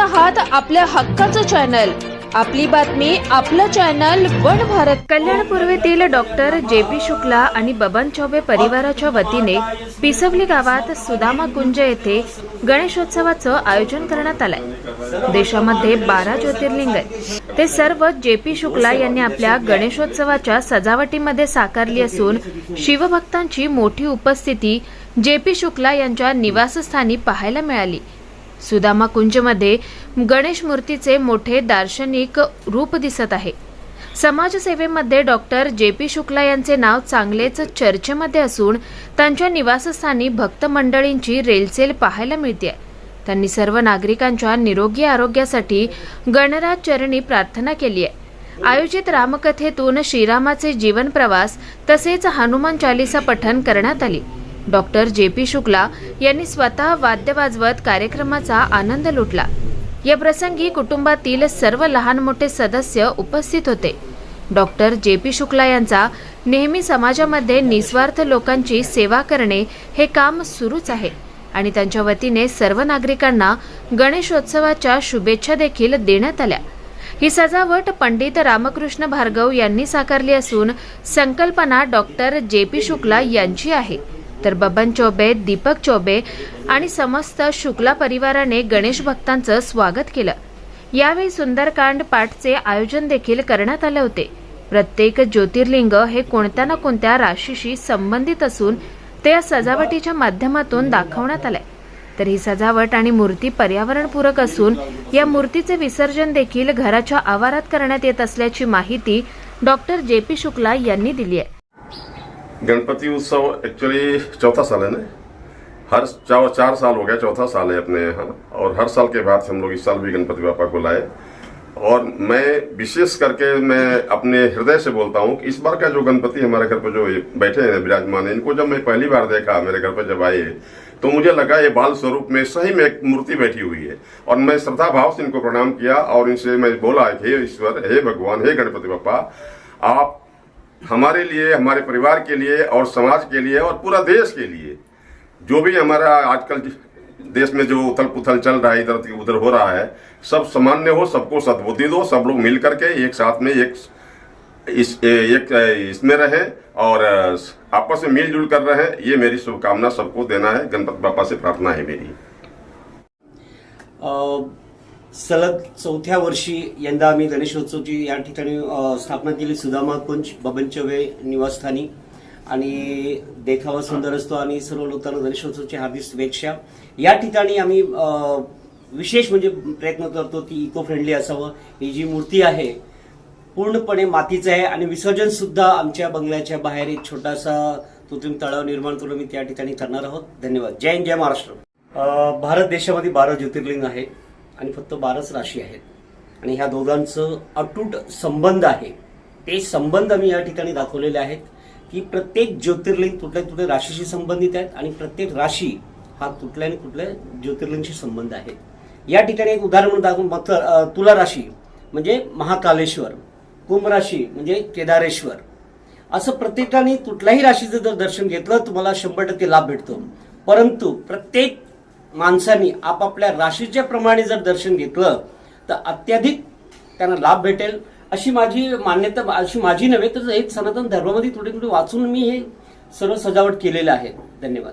आहात आपल्या हक्काचं चॅनल. आपली बातमी आपलं चॅनल वन भारत. कल्याण पूर्वेतील डॉक्टर जे पी शुक्ला आणि बबन चौबे परिवाराच्या वतीने पिसवली गावात सुदामा कुंज येथे गणेशोत्सवाचं आयोजन करण्यात आलंय. देशामध्ये बारा ज्योतिर्लिंग आहेत. ते सर्व जे पी शुक्ला यांनी आपल्या गणेशोत्सवाच्या सजावटीमध्ये साकारली असून शिवभक्तांची मोठी उपस्थिती जे पी शुक्ला यांच्या निवासस्थानी पाहायला मिळाली. सुदामा कुंजमध्ये गणेश मूर्तीचे मोठे दार्शनिक रूप दिसत आहे. समाजसेवेमध्ये डॉक्टर जे पी शुक्ला यांचे नाव चांगलेच चर्चेमध्ये असून त्यांच्या निवासस्थानी भक्त मंडळींची रेलचेल पाहायला मिळते त्यांनी सर्व नागरिकांच्या निरोगी आरोग्यासाठी गणराज चरणी प्रार्थना केली आहे. आयोजित रामकथेतून श्रीरामाचे जीवन प्रवास तसेच हनुमान चालिसा पठण करण्यात आली. डॉक्टर जे पी शुक्ला यांनी स्वतः वाद्य वाजवत कार्यक्रमाचा आनंद लुटला. या प्रसंगी कुटुंबातील सर्व लहान मोठे सदस्य उपस्थित होते. डॉक्टर जे पी शुक्ला यांचा नेहमी समाजामध्ये निस्वार्थ लोकांची सेवा करणे हे काम सुरूच आहे आणि त्यांच्या वतीने सर्व नागरिकांना गणेशोत्सवाच्या शुभेच्छा देखील देण्यात आल्या. ही सजावट पंडित रामकृष्ण भार्गव यांनी साकारली असून संकल्पना डॉक्टर जे पी शुक्ला यांची आहे. तर बबन चौबे दीपक चौबे आणि समस्त शुक्ला परिवाराने गणेश भक्तांचं स्वागत केलं. यावेळी सुंदरकांड पाठचे आयोजन देखील करण्यात आले होते. प्रत्येक ज्योतिर्लिंग हे कोणत्या ना कोणत्या राशीशी संबंधित असून ते या सजावटीच्या माध्यमातून दाखवण्यात आलंय. तर ही सजावट आणि मूर्ती पर्यावरणपूरक असून या मूर्तीचे विसर्जन देखील घराच्या आवारात करण्यात येत असल्याची माहिती डॉक्टर जे पी शुक्ला यांनी दिली आहे. गणपति उत्सव एक्चुअली चौथा साल है ना? हर चार चार साल हो गया, चौथा साल है अपने यहाँ। और हर साल के बाद हम लोग इस साल भी गणपति बापा को लाए। और मैं विशेष करके मैं अपने हृदय से बोलता हूँ कि इस बार का जो गणपति हमारे घर पर जो बैठे हैं, विराजमान है, इनको जब मैं पहली बार देखा, मेरे घर पर जब आए तो मुझे लगा ये बाल स्वरूप में सही में एक मूर्ति बैठी हुई है। और मैं श्रद्धा भाव से इनको प्रणाम किया और इनसे मैं बोला, हे ईश्वर, हे भगवान, हे गणपति बापा, आप हमारे लिए, हमारे परिवार के लिए और समाज के लिए और पूरा देश के लिए। जो भी हमारा आजकल देश में जो उथल पुथल चल रहा है इधर उधर हो रहा है, सब सामान्य हो, सबको सद्बुद्धि दो, सब लोग मिल करके एक साथ में एक इस, एक, इसमें रहे और, आपस में मिलजुल कर रहे, ये मेरी शुभकामना सबको देना है। गणपति बापा से प्रार्थना है मेरी। सलग चौथ्या वर्षी यंदा आम्ही गणेशोत्सवची या ठिकाणी स्थापना केली. सुदामा कुंज बबनचवे निवासस्थानी. आणि देखावा सुंदर असतो आणि सर्व लोकांना गणेशोत्सवची हार्दिक शुभेच्छा. या ठिकाणी आम्ही विशेष म्हणजे प्रयत्न करतो ती इको फ्रेंडली असावं. ही जी मूर्ती आहे पूर्णपणे मातीचं आहे आणि विसर्जन सुद्धा आमच्या बंगल्याच्या बाहेर एक छोटासा कृत्रिम तळाव निर्माण करून मी त्या ठिकाणी करणार आहोत. धन्यवाद. जय हिंद जय महाराष्ट्र. भारत देशामध्ये बारा ज्योतिर्लिंग आहे. आणि फक्त बाराच राशी आहेत. आणि ह्या दोघांचं अटूट संबंध आहे. ते संबंध मी या ठिकाणी दाखवलेले आहेत की प्रत्येक ज्योतिर्लिंग कुठल्या कुठल्या राशीशी संबंधित आहेत आणि प्रत्येक राशी हा कुठल्या आणि कुठल्या ज्योतिर्लिंगशी संबंध आहे. या ठिकाणी एक उदाहरण म्हणून दाखवून मकर तुला राशी म्हणजे महाकालेश्वर कुंभ राशी म्हणजे केदारेश्वर. असं प्रत्येकाने कुठल्याही राशीचं जर दर्शन घेतलं तुम्हाला शंभर टक्के लाभ भेटतो. परंतु प्रत्येक माणसांनी आपापल्या राशीच्या प्रमाणे जर दर्शन घेतलं तर अत्याधिक त्यांना लाभ भेटेल. अशी माझी मान्यता अशी माझी नव्हे तर एक सनातन धर्मामध्ये थोडी थोडी वाचून मी हे सर्व सजावट केलेलं आहे. धन्यवाद.